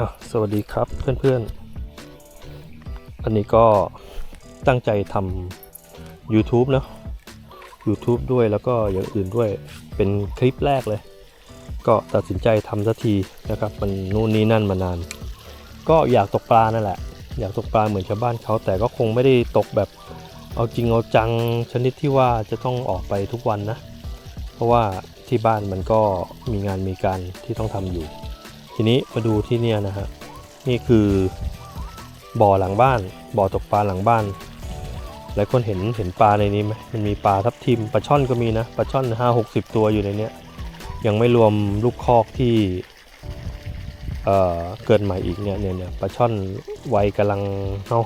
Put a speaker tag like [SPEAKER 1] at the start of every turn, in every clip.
[SPEAKER 1] อะสวัสดีครับเพื่อนๆ อันนี้ก็ตั้งใจทำ YouTube นะ YouTube ด้วยแล้วก็อย่างอื่นด้วยเป็นคลิปแรกเลย ก็ตัดสินใจทำสักทีนะครับ มันนู่นนี่นั่นมานาน ก็อยากตกปลานั่นแหละ อยากตกปลาเหมือนชาวบ้านเขาแต่ก็คงไม่ได้ตกแบบเอาจริงเอาจังชนิดที่ว่าจะต้องออกไปทุกวันนะ เพราะว่าที่บ้านมันก็มีงานมีการที่ต้องทำอยู่ ทีนี้มาดูที่เนี่ยนะฮะนี่คือบ่อหลังบ้าน บ่อตกปลาหลังบ้านหลายคนเห็นเห็นปลาในนี้ไหมมันมีปลาทับทิมปลาช่อนก็มีนะปลาช่อนห้าหกสิบตัวอยู่ในเนี้ยยังไม่รวมลูกคอกที่เอ่อเกิดใหม่อีกเนี่ยเนี่ยเนี่ยปลาช่อนวัยกำลัง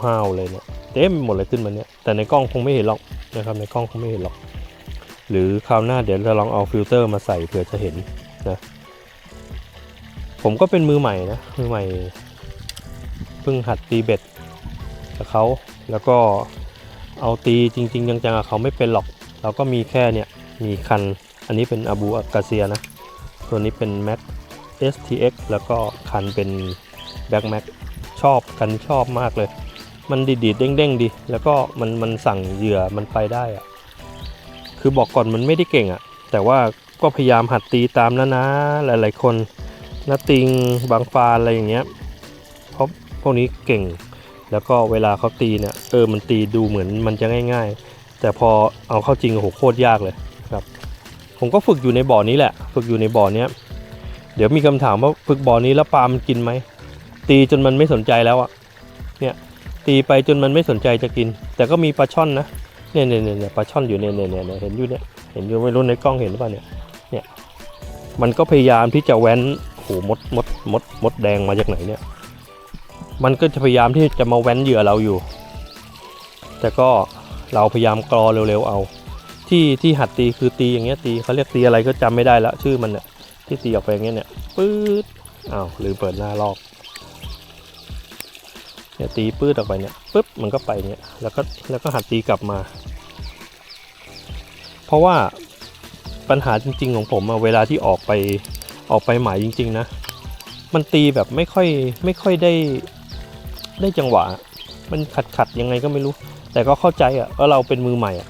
[SPEAKER 1] ห้าวๆเลยเนี่ยเต็มหมดเลยขึ้นมาเนี่ยแต่ในกล้องคงไม่เห็นหรอกนะครับในกล้องคงไม่เห็นหรอก หรือคราวหน้าเดี๋ยวจะลองเอาฟิลเตอร์มาใส่เผื่อจะเห็น ผมก็เป็นมือใหม่นะ มือใหม่เพิ่งหัดตีเบ็ดกับเขาแล้วก็เอาตีจริง ๆ จังๆกับเขาไม่เป็นหรอก เราก็มีแค่เนี่ย มีคัน อันนี้เป็นอาบูอากาเซียนะ ตัวนี้เป็น Mac STX แล้วก็คันเป็น Back Mac ชอบคันชอบมากเลย มันดีดๆเด้งๆดี แล้วก็มันมันสั่งเหยื่อมันไปได้อะคือบอกก่อนมันไม่ได้เก่งอะแต่ว่าก็พยายามหัดตีตามแล้วนะหลายๆคน นาติงบางฟานอะไรอย่างเงี้ยเพราะพวกนี้เก่ง แล้วก็เวลาเขาตีเนี่ยเออมันตีดูเหมือนมันจะง่าย ๆ แต่พอเอาเข้าจริงโหโคตรยากเลยครับ ผมก็ฝึกอยู่ในบ่อนี้แหละ ฝึกอยู่ในบ่อเนี้ยเดี๋ยวมีคำถามว่าฝึกบ่อนี้แล้วปลามันกินไหมตีจนมันไม่สนใจแล้วอะเนี่ยตีไปจนมันไม่สนใจจะกิน แต่ก็มีปลาช่อนนะเนี่ยเนี่ยเนี่ยปลาช่อนอยู่เนี่ยเนี่ยเนี่ยเห็นอยู่เนี่ยเห็นอยู่ไม่รู้ในกล้องเห็นหรือเปล่าเนี่ยเนี่ยมันก็พยายามที่จะแว้น โอ้โหมดมดมดมดแดงมาจากไหนเนี่ย มันก็จะพยายามที่จะมาแว้นเหยื่อเราอยู่ แต่ก็เราพยายามกรอเร็วๆเอา ที่ที่หัดตีคือตีอย่างเงี้ยตีเขาเรียกตีอะไรก็จำไม่ได้ละชื่อมันเนี่ยที่ตีออกไปอย่างเงี้ยเนี่ยปื๊ดอ้าวลืมเปิดหน้าลอกเนี่ยตีปื๊ดออกไปเนี่ยปึ๊บมันก็ไปเนี่ยแล้วก็แล้วก็หัดตีกลับมา เพราะว่าปัญหาจริง ๆ ของผมเวลาที่ออกไป ออกไปหมายจริง ๆ นะ มันตีแบบไม่ค่อยไม่ค่อยได้ได้จังหวะ มันขัดขัดยังไงก็ไม่รู้ แต่ก็เข้าใจอะว่าเราเป็นมือใหม่อะ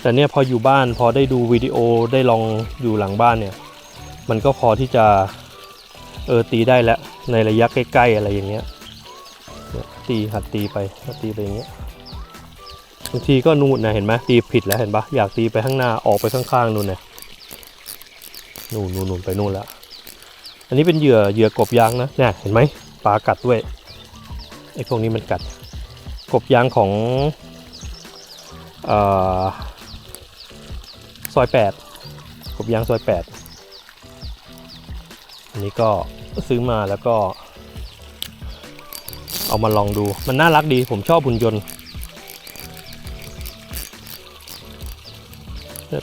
[SPEAKER 1] แต่เนี่ยพออยู่บ้านพอได้ดูวิดีโอได้ลองอยู่หลังบ้านเนี่ย มันก็พอที่จะเออตีได้แล้วในระยะใกล้ๆอะไรอย่างเงี้ยตีหัดตีไปหัดตีไปอย่างเงี้ยบางทีก็นู่นนะเห็นไหมตีผิดแล้วเห็นปะอยากตีไปข้างหน้าออกไปข้างๆนู่นนะ นู่นนู่นนนไปนู่นแล้ว อันนี้เป็นเหยื่อเหยื่อกบยางนะเนี่ยเห็นไหมปลากัดด้วยไอ้พวกนี้มันกัด กบยางของอซอยแปดกบยางซอยแปดอันนี้ก็ซื้อมาแล้วก็ เอามาลองดูมันน่ารักดีผมชอบหุ่นยนต์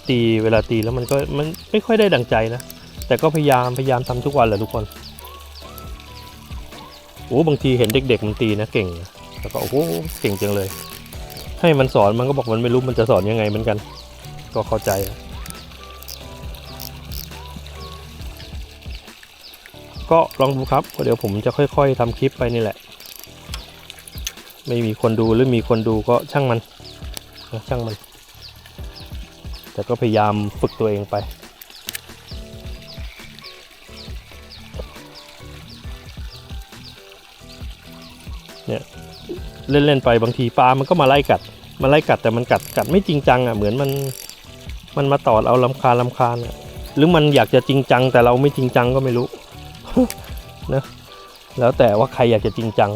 [SPEAKER 1] ตีเวลาตีแล้วมันก็มันไม่ค่อยได้ดังใจนะ แต่ก็พยายามพยายามทำทุกวันแหละทุกคนโอ้บางทีเห็นเด็ก ๆ มันตีนะเก่ง แล้วก็โอ้โหเก่งจังเลย ให้มันสอนมันก็บอกมันไม่รู้มันจะสอนยังไงเหมือนกัน ก็เข้าใจก็ลองดูครับเดี๋ยวผมจะค่อย ๆทำคลิปไปนี่แหละ ไม่มีคนดูหรือมีคนดูก็ช่างมันนะช่างมัน แต่ก็พยายามฝึกตัวเองไป เนี่ยเล่นๆไปบางทีปลามันก็มาไล่กัด มาไล่กัดแต่มันกัดกัดไม่จริงจังอะเหมือนมันมันมาตอดเอาลำคาลำคาญอะหรือมันอยากจะจริงจังแต่เราไม่จริงจังก็ไม่รู้นะแล้วแต่ว่าใครอยากจะจริงจัง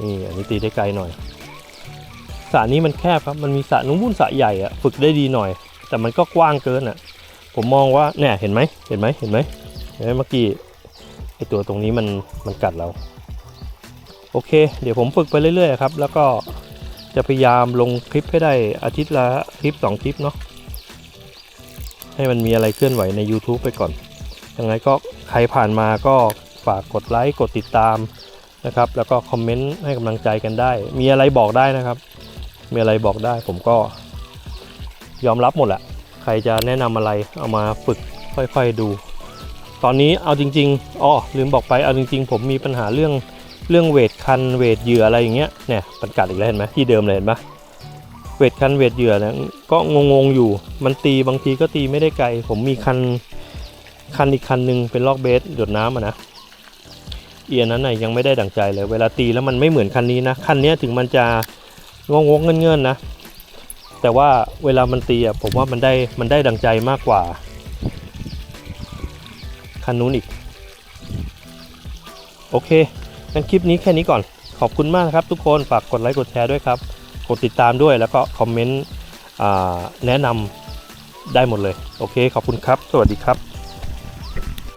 [SPEAKER 1] นี่อันนี้ตีได้ไกลหน่อย สระนี้มันแคบครับ มันมีสระนุ่งบุ่นสระใหญ่อะฝึกได้ดีหน่อย แต่มันก็กว้างเกินอะผมมองว่าเนี่ยเห็นไหมเห็นไหมเห็นไหมเห็นไหมเมื่อกี้ไอตัวตรงนี้มันมันกัดเรา โอเค เดี๋ยวผมฝึกไปเรื่อยๆครับ แล้วก็จะพยายามลงคลิปให้ได้อาทิตย์ละคลิป 2 คลิปเนาะให้มันมีอะไรเคลื่อนไหวใน YouTube ไปก่อน ยังไงก็ใครผ่านมาก็ฝากกดไลค์กดติดตามนะครับ แล้วก็คอมเมนต์ให้กำลังใจกันได้ มีอะไรบอกได้นะครับ มีอะไรบอกได้ ผมก็ยอมรับหมดแหละใครจะแนะนำอะไรเอามาฝึกค่อยๆดู ตอนนี้เอาจริงๆอ๋อลืมบอกไปเอาจริง ๆ ผมมีปัญหาเรื่องเรื่องเวทคันเวทเหยื่ออะไรอย่างเงี้ยเนี่ยมันกัดอีกแล้วเห็นไหมที่เดิมเลยเห็นปะเวทคันเวทเหยื่อเนี่ยก็งงๆอยู่ มันตีบางทีก็ตีไม่ได้ไกล ผมมีคันคันอีกคันหนึ่งเป็นลอกเบสหยดน้ำอะนะเอียนั้นน่ะยังไม่ได้ดั่งใจเลย เวลาตีแล้วมันไม่เหมือนคันนี้นะคันนี้ถึงมันจะ งงงเงินๆนะ แต่ว่าเวลามันตีอะผมว่ามันได้มันได้ดังใจมากกว่า คันนู้นอีก โอเคงั้นคลิปนี้แค่นี้ก่อน ขอบคุณมากนะครับทุกคน ฝากกดไลค์กดแชร์ด้วยครับ กดติดตามด้วยแล้วก็คอมเมนต์แนะนำได้หมดเลย โอเค ขอบคุณครับ สวัสดีครับ